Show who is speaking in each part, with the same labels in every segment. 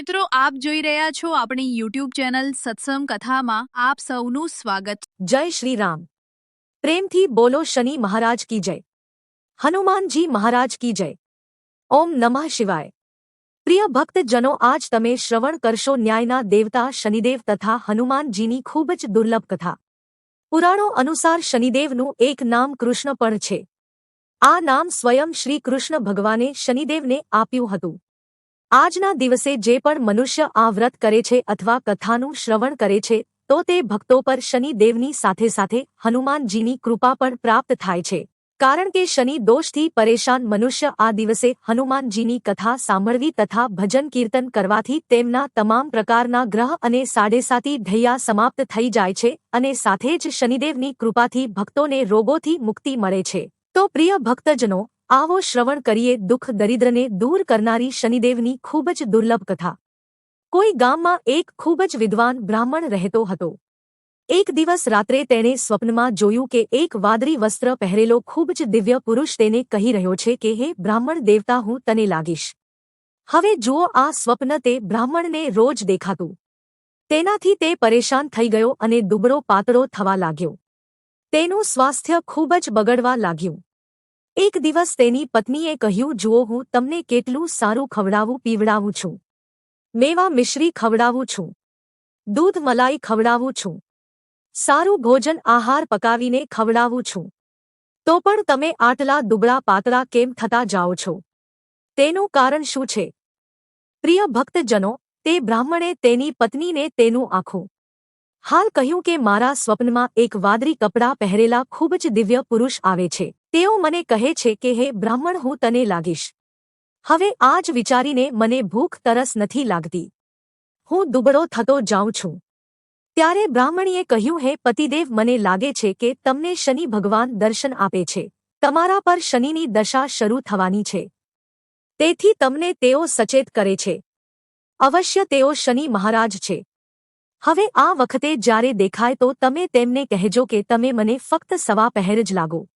Speaker 1: મિત્રો, આપ જોઈ રહ્યા છો આપણી યુટ્યુબ ચેનલ સત્સંગ કથામાં. આપ સૌનું સ્વાગત.
Speaker 2: જય શ્રી રામ. પ્રેમથી બોલો શનિ મહારાજ કી જય. હનુમાનજી મહારાજ કી જય. ઓમ નમઃ શિવાય. પ્રિય ભક્તજનો, આજ તમે શ્રવણ કરશો ન્યાયના દેવતા શનિદેવ તથા હનુમાનજીની ખૂબ જ દુર્લભ કથા. પુરાણો અનુસાર શનિદેવનું એક નામ કૃષ્ણ પણ છે. આ નામ સ્વયં શ્રી કૃષ્ણ ભગવાને શનિદેવને આપ્યું હતું. આજના દિવસે જે પણ મનુષ્ય આ વ્રત કરે છે અથવા કથાનું શ્રવણ કરે છે, તો તે ભક્તો પર શનિદેવની સાથે સાથે હનુમાનજીની કૃપા પણ પ્રાપ્ત થાય છે. કારણ કે શનિ દોષથી પરેશાન મનુષ્ય આ દિવસે હનુમાનજીની કથા સાંભળવી તથા ભજન કીર્તન કરવાથી તેમના તમામ પ્રકારના ગ્રહ અને સાડેસાતી ધૈયા સમાપ્ત થઈ જાય છે અને સાથે જ શનિદેવની કૃપાથી ભક્તોને રોગોથી મુક્તિ મળે છે. તો પ્રિય ભક્તજનો આવો શ્રવણ કરીએ દુઃખ દરિદ્રને દૂર કરનારી શનિદેવની ખૂબ જ દુર્લભ કથા. કોઈ ગામમાં એક ખૂબ જ વિદ્વાન બ્રાહ્મણ રહેતો હતો. એક દિવસ રાત્રે તેણે સ્વપ્નમાં જોયું કે એક વાદળી વસ્ત્ર પહેરેલો ખૂબ જ દિવ્ય પુરુષ તેને કહી રહ્યો છે કે, હે બ્રાહ્મણ દેવતા, હું તને લાગીશ. હવે જુઓ આ સ્વપ્ન તે બ્રાહ્મણને રોજ દેખાતું. તેનાથી તે પરેશાન થઈ ગયો અને દુબળો પાતળો થવા લાગ્યો. તેનું સ્વાસ્થ્ય ખૂબ જ બગડવા લાગ્યું. એક દિવસ તેની પત્નીએ કહ્યું, જુઓ, હું તમને કેટલું સારું ખવડાવું, પીવડાવું છું. મેવા મિશ્રી ખવડાવું છું. દૂધ મલાઈ ખવડાવું છું. સારું ભોજન આહાર પકાવીને ખવડાવું છું. તો પણ તમે આટલા દુબળા પાતળા કેમ થતા જાઓ છો? તેનું કારણ શું છે? પ્રિય ભક્તજનો, તે બ્રાહ્મણે તેની પત્નીને તેનું આખું હાલ કહ્યું કે મારા સ્વપ્નમાં એક વાદળી કપડાં પહેરેલા ખૂબ જ દિવ્ય પુરુષ આવે છે. તેઓ મને કહે છે કે, હે બ્રાહ્મણ, હું તને લાગીશ. હવે આ જ વિચારીને મને ભૂખ તરસ નથી લાગતી. હું દુબળો થતો જાઉં છું. ત્યારે બ્રાહ્મણીએ કહ્યું, હે પતિદેવ, મને લાગે છે કે તમને શનિ ભગવાન દર્શન આપે છે. તમારા પર શનિની દશા શરૂ થવાની છે. તેથી તમને તેઓ સચેત કરે છે. અવશ્ય તેઓ શનિ મહારાજ છે. હવે આ વખતે જ્યારે દેખાય તો તમે તેમને કહેજો કે તમે મને ફક્ત સવા પહેર જ લાગો.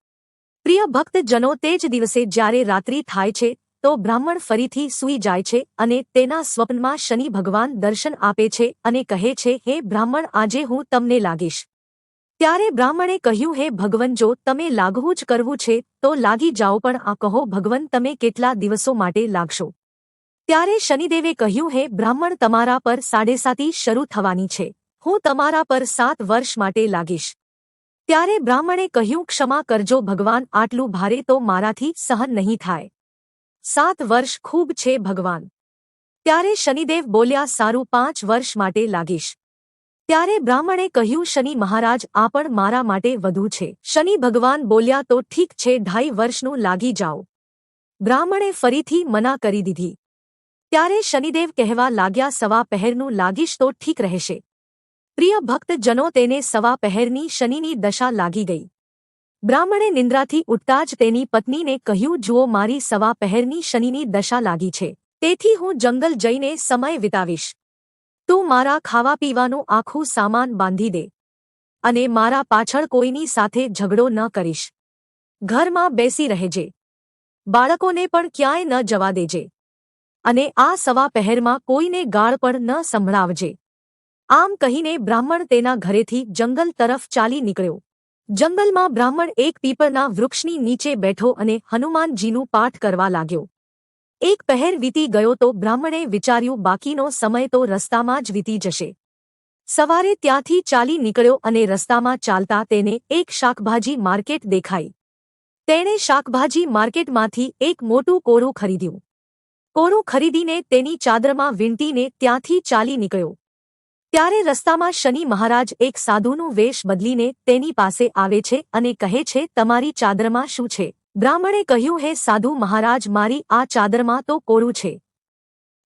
Speaker 2: પ્રિય ભક્તજનો તે જ દિવસે જ્યારે રાત્રિ થાય છે, તો બ્રાહ્મણ ફરીથી સૂઈ જાય છે અને તેના સ્વપ્નમાં શનિ ભગવાન દર્શન આપે છે અને કહે છે, હે બ્રાહ્મણ, આજે હું તમને લાગીશ. ત્યારે બ્રાહ્મણે કહ્યું, હે ભગવન, જો તમે લાગવું જ કરવું છે, તો લાગી જાઓ, પણ આ કહો, ભગવન, તમે કેટલા દિવસો માટે લાગશો? ત્યારે શનિદેવે કહ્યું, હે બ્રાહ્મણ, તમારા પર સાડેસાતી શરૂ થવાની છે. હું તમારા પર સાત વર્ષ માટે લાગીશ. ત્યારે બ્રાહ્મણે કહ્યું, ક્ષમા કરજો ભગવાન, આટલું ભારે તો મારાથી સહન નહીં થાય. સાત વર્ષ ખૂબ છે ભગવાન. ત્યારે શનિદેવ બોલ્યા, સારું, પાંચ વર્ષ માટે લાગીશ. ત્યારે બ્રાહ્મણે કહ્યું, શનિ મહારાજ, આ પણ મારા માટે વધુ છે. શનિ ભગવાન બોલ્યા, તો ઠીક છે, ઢાઈ વર્ષનું લાગી જાઓ. બ્રાહ્મણે ફરીથી મના કરી દીધી. ત્યારે શનિદેવ કહેવા લાગ્યા, સવા પહેરનું લાગીશ તો ઠીક રહેશે. પ્રિય ભક્તજનો તેને સવા પહેરની શનિની દશા લાગી ગઈ. બ્રાહ્મણે નિંદ્રાથી ઉઠતા જ તેની પત્નીને કહ્યું, જુઓ, મારી સવા પહેરની શનિની દશા લાગી છે. તેથી હું જંગલ જઈને સમય વિતાવીશ. તું મારા ખાવા પીવાનું આખું સામાન બાંધી દે અને મારા પાછળ કોઈની સાથે ઝઘડો ન કરીશ. ઘરમાં બેસી રહેજે. બાળકોને પણ ક્યાંય ન જવા દેજે. અને આ સવા પહેરમાં કોઈને ગાળ પણ ન સંભળાવજે. આમ કહીને બ્રાહ્મણ તેના ઘરેથી જંગલ તરફ ચાલી નીકળ્યો. જંગલમાં બ્રાહ્મણ એક પીપળના વૃક્ષની નીચે બેઠો અને હનુમાનજીનું પાઠ કરવા લાગ્યો. એક પહેર વીતી ગયો તો બ્રાહ્મણે વિચાર્યું, બાકીનો સમય તો રસ્તામાં જ વીતી જશે. સવારે ત્યાંથી ચાલી નીકળ્યો અને રસ્તામાં ચાલતા તેને એક શાકભાજી માર્કેટ દેખાઈ. તેણે શાકભાજી માર્કેટમાંથી એક મોટું કોરું ખરીદ્યું. કોરું ખરીદીને તેની ચાદરમાં વીંટીને ત્યાંથી ચાલી નીકળ્યો. ત્યારે રસ્તામાં શનિ મહારાજ એક સાધુનું વેશ બદલીને તેની પાસે આવે છે અને કહે છે, તમારી ચાદરમાં શું છે? બ્રાહ્મણે કહ્યું, હે સાધુ મહારાજ, મારી આ ચાદરમાં તો કોરું છે.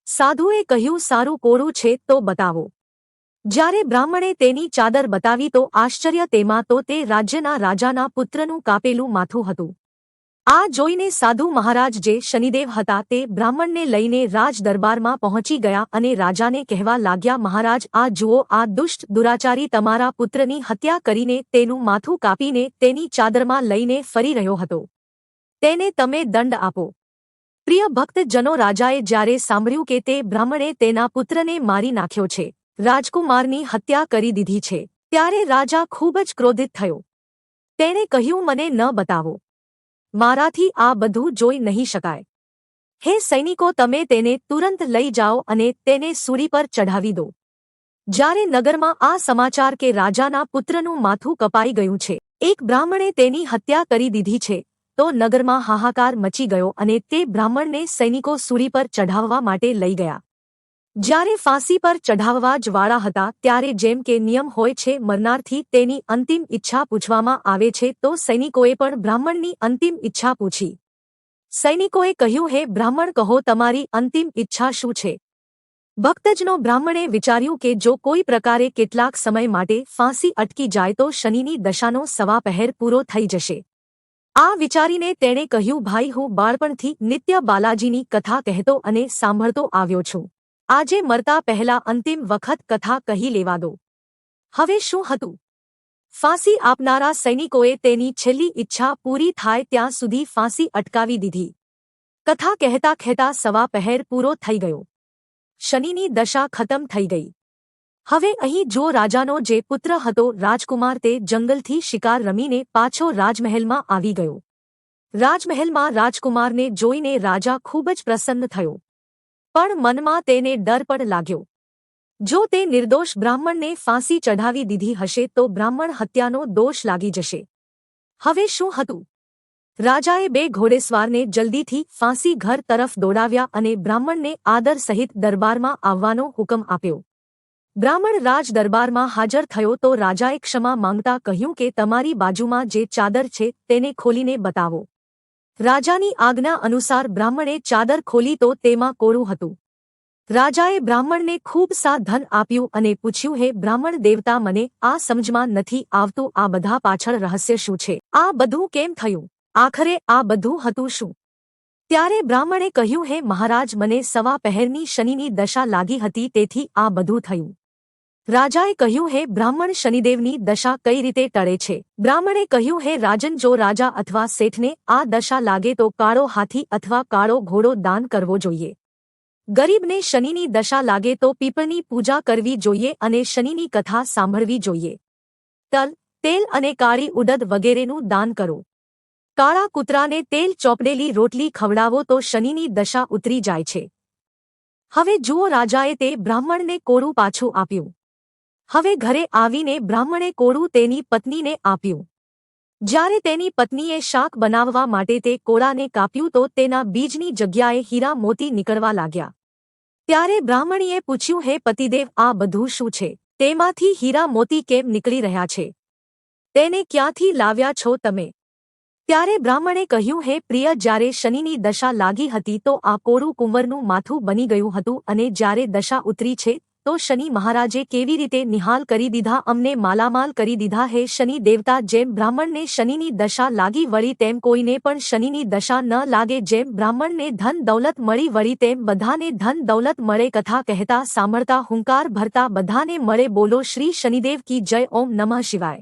Speaker 2: સાધુએ કહ્યું, સારું કોરું છે તો બતાવો. જ્યારે બ્રાહ્મણે તેની ચાદર બતાવી તો આશ્ચર્ય તેમાં તો તે રાજ્યના રાજાના પુત્રનું કાપેલું માથું હતું. આ જોઈને સાધુ મહારાજ જે શનિદેવ હતા તે બ્રાહ્મણને લઈને રાજ દરબારમાં પહોંચી ગયા અને રાજાને કહેવા લાગ્યા, મહારાજ, આ જુઓ, આ દુષ્ટ દુરાચારી તમારા પુત્રની હત્યા કરીને તેનું માથું કાપીને તેની ચાદરમાં લઈને ફરી રહ્યો હતો. તેને તમે દંડ આપો. પ્રિય ભક્તજનો, રાજાએ જ્યારે સાંભળ્યું કે તે બ્રાહ્મણે તેના પુત્રને મારી નાખ્યો છે, રાજકુમારની હત્યા કરી દીધી છે, ત્યારે રાજા ખૂબ જ ક્રોધિત થયો. તેણે કહ્યું, મને ન બતાવો. મારાથી આ બધું જોઈ નહીં શકાય. હે સૈનિકો, તમે તેને તુરંત લઈ જાઓ અને તેને સૂરી પર ચઢાવી દો. જ્યારે નગરમાં આ સમાચાર કે રાજાના પુત્રનું માથું કપાઈ ગયું છે, એક બ્રાહ્મણે તેની હત્યા કરી દીધી છે, તો નગરમાં હાહાકાર મચી ગયો અને તે બ્રાહ્મણને સૈનિકો સૂરી પર ચઢાવવા માટે લઈ ગયા. જ્યારે ફાંસી પર ચઢાવવા જ વાળા હતા ત્યારે જેમ કે નિયમ હોય છે મરનારથી તેની અંતિમ ઈચ્છા પૂછવામાં આવે છે તો સૈનિકોએ પણ બ્રાહ્મણની અંતિમ ઈચ્છા પૂછી. સૈનિકોએ કહ્યું, હે બ્રાહ્મણ, કહો તમારી અંતિમ ઈચ્છા શું છે? ભક્તજનો બ્રાહ્મણે વિચાર્યું કે જો કોઈ પ્રકારે કેટલાક સમય માટે ફાંસી અટકી જાય તો શનિની દશાનો સવા પહેર પૂરો થઈ જશે. આ વિચારીને તેણે કહ્યું, ભાઈ, હું બાળપણથી નિત્ય બાલાજીની કથા કહેતો અને સાંભળતો આવ્યો છું. આજે મરતા પહેલા અંતિમ વખત કથા કહી લેવા દો. હવે શું હતું? ફાંસી આપનારા સૈનિકોએ તેની છેલ્લી ઈચ્છા પૂરી થાય ત્યાં સુધી ફાંસી અટકાવી દીધી. કથા કહેતા કહેતા સવા પહેર પૂરો થઈ ગયો. શનિની દશા ખતમ થઈ ગઈ. હવે અહીં જો રાજાનો જે પુત્ર હતો રાજકુમાર તે જંગલથી શિકાર રમીને પાછો રાજમહેલમાં આવી ગયો. રાજમહેલમાં રાજકુમારને જોઈને રાજા ખૂબ જ પ્રસન્ન થયો. પણ મનમાં તેને ડર પણ લાગ્યો. જો તે નિર્દોષ બ્રાહ્મણને ફાંસી ચઢાવી દીધી હશે તો બ્રાહ્મણ હત્યાનો દોષ લાગી જશે. હવે શું હતું? રાજાએ બે ઘોડેસવારને જલ્દીથી ફાંસી ઘર તરફ દોડાવ્યા અને બ્રાહ્મણને આદર સહિત દરબારમાં આવવાનો હુકમ આપ્યો. બ્રાહ્મણ રાજ દરબારમાં હાજર થયો તો રાજાએ ક્ષમા માંગતા કહ્યું કે તમારી બાજુમાં જે ચાદર છે તેને ખોલીને બતાવો. રાજાની આજ્ઞા અનુસાર બ્રાહ્મણે ચાદર ખોલી તો તેમાં કોરું હતું. રાજાએ બ્રાહ્મણને ખૂબ સા ધન આપ્યું અને પૂછ્યું, હે બ્રાહ્મણ દેવતા, મને આ સમજમાં નથી આવતું આ બધા પાછળ રહસ્ય શું છે? આ બધું કેમ થયું? આખરે આ બધું હતું શું? ત્યારે બ્રાહ્મણે કહ્યું, હે મહારાજ, મને સવા પહેરની શનિની દશા લાગી હતી, તેથી આ બધું થયું. રાજાએ કહ્યું, હે બ્રાહ્મણ, શનિદેવની દશા કઈ રીતે ટળે છે? બ્રાહ્મણે કહ્યું, હે રાજન, જો રાજા અથવા શેઠને આ દશા લાગે, તો કાળો હાથી અથવા કાળો ઘોડો દાન કરવો જોઈએ. ગરીબને શનિની દશા લાગે, તો પીપળની પૂજા કરવી જોઈએ અને શનિની કથા સાંભળવી જોઈએ. તલ, તેલ અને કાળી ઉડદ વગેરેનું દાન કરો. કાળા કૂતરાને તેલ ચોપડેલી રોટલી ખવડાવો, તો શનિની દશા ઉતરી જાય છે. હવે જુઓ, રાજાએ તે બ્રાહ્મણને કોરું પાછું આપ્યું. હવે ઘરે આવીને બ્રાહ્મણે કોળું તેની પત્નીને આપ્યું. જ્યારે તેની પત્નીએ શાક બનાવવા માટે તે કોળાને કાપ્યું તો તેના બીજની જગ્યાએ હીરા મોતી નીકળવા લાગ્યા. ત્યારે બ્રાહ્મણીએ પૂછ્યું, હે પતિદેવ, આ બધું શું છે? તેમાંથી હીરા મોતી કેમ નીકળી રહ્યા છે? તેને ક્યાંથી લાવ્યા છો તમે? ત્યારે બ્રાહ્મણે કહ્યું, હે પ્રિય, જ્યારે શનિની દશા લાગી હતી તો આ કોરું કુંવરનું માથું બની ગયું હતું અને જ્યારે દશા ઉતરી છે તો શનિ મહારાજે કેવી રીતે નિહાલ કરી દીધા અમને માલામાલ કરી દીધા હે શનિ દેવતા જેમ બ્રાહ્મણને શનિની દશા લાગી વળી તેમ કોઈને પણ શનિની દશા ન લાગે જેમ બ્રાહ્મણને ધન દૌલત મળી વળી તેમ બધાને ધન દૌલત મળે કથા કહેતા સાંભળતા હુંકાર ભરતા બધાને મળે બોલો શ્રી શનિદેવ કી જય ઓમ નમઃ શિવાય